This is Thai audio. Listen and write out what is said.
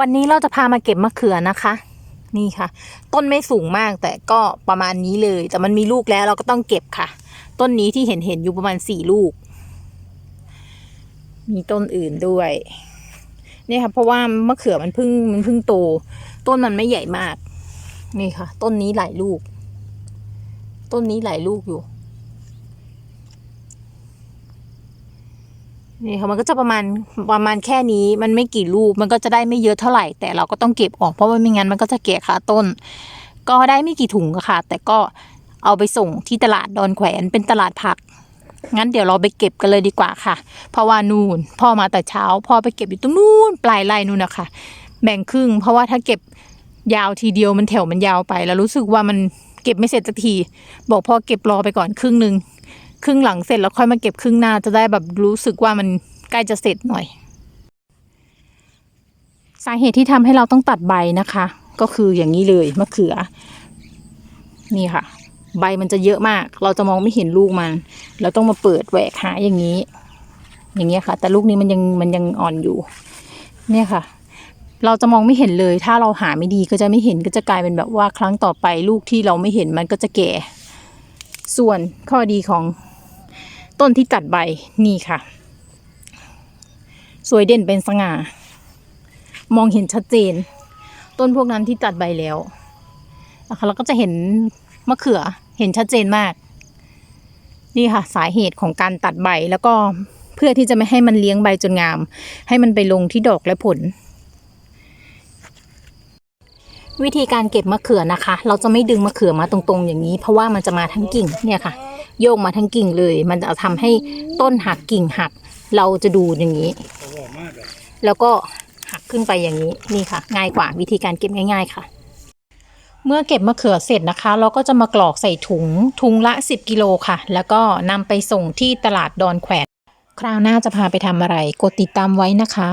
วันนี้เราจะพามาเก็บมะเขือนะคะ นี่ค่ะ ต้นไม่สูงมากแต่ก็ประมาณนี้เลย แต่มันมีลูกแล้วเราก็ต้องเก็บค่ะ ต้นนี้ที่เห็นเห็นอยู่ประมาณสี่ลูก มีต้นอื่นด้วยนี่ค่ะเพราะว่ามะเขือมันเพิ่งมันเพิ่งโต ต้นมันไม่ใหญ่มาก นี่ค่ะ ต้นนี้หลายลูก ต้นนี้หลายลูกอยู่ นี่ค่ะมันก็จะประมาณประมาณแค่นี้มันไม่กี่ลูกมันก็จะได้ไม่เยอะเท่าไหร่ แต่เราก็ต้องเก็บออกเพราะว่าไม่งั้นมันก็จะแก่ขาต้น ก็ได้ไม่กี่ถุงค่ะ แต่ก็เอาไปส่งที่ตลาดดอนแขวนเป็นตลาดผัก งั้นเดี๋ยวเราไปเก็บกันเลยดีกว่าค่ะ เพราะว่านู่นพ่อมาแต่เช้าพ่อไปเก็บอยู่ตรงนู้นปลายไร่นู่นนะคะแบ่งครึ่ง เพราะว่าถ้าเก็บยาวทีเดียวมันแถวมันยาวไป แล้วรู้สึกว่ามันเก็บไม่เสร็จสักที บอกพ่อเก็บรอไปก่อนครึ่งหนึ่ง ครึ่งหลังเสร็จแล้วค่อยมาเก็บครึ่งหน้าจะได้แบบรู้สึกว่ามันใกล้จะเสร็จหน่อย สาเหตุที่ทำให้เราต้องตัดใบนะคะ ก็คืออย่างนี้เลยมะเขือ นี่ค่ะ ใบมันจะเยอะมาก เราจะมองไม่เห็นลูกมัน เราต้องมาเปิดแหวกหาอย่างนี้ อย่างเงี้ยค่ะ แต่ลูกนี้มันยังมันยังอ่อนอยู่ เนี่ยค่ะเราจะมองไม่เห็นเลย ถ้าเราหาไม่ดีก็จะไม่เห็นก็จะกลายเป็นแบบว่าครั้งต่อไปลูกที่เราไม่เห็นมันก็จะแก่ ส่วนข้อดีของ ต้นที่ตัดใบนี่ค่ะ สวยเด่นเป็นสง่า มองเห็นชัดเจน ต้นพวกนั้นที่ตัดใบแล้วนะคะเราก็จะเห็นมะเขือเห็นชัดเจนมาก นี่ค่ะ สาเหตุของการตัดใบแล้วก็เพื่อที่จะไม่ให้มันเลี้ยงใบจนงาม ให้มันไปลงที่ดอกและผล วิธีการเก็บมะเขือนะคะ เราจะไม่ดึงมะเขือมาตรงๆ อย่างนี้ เพราะว่ามันจะมาทั้งกิ่งเนี่ยค่ะ โยกมาทั้งกิ่งเลย มันจะทำให้ต้นหักกิ่งหัก เราจะดูอย่างนี้ แล้วก็หักขึ้นไปอย่างนี้นี่ค่ะ ง่ายกว่าวิธีการเก็บง่าย ๆ ค่ะ เมื่อเก็บมะเขือเสร็จนะคะ เราก็จะมากรอกใส่ถุงถุงละ 10 กิโลค่ะ แล้วก็นำไปส่งที่ตลาดดอนแขวนคราวหน้าจะพาไปทำอะไร กดติดตามไว้นะคะ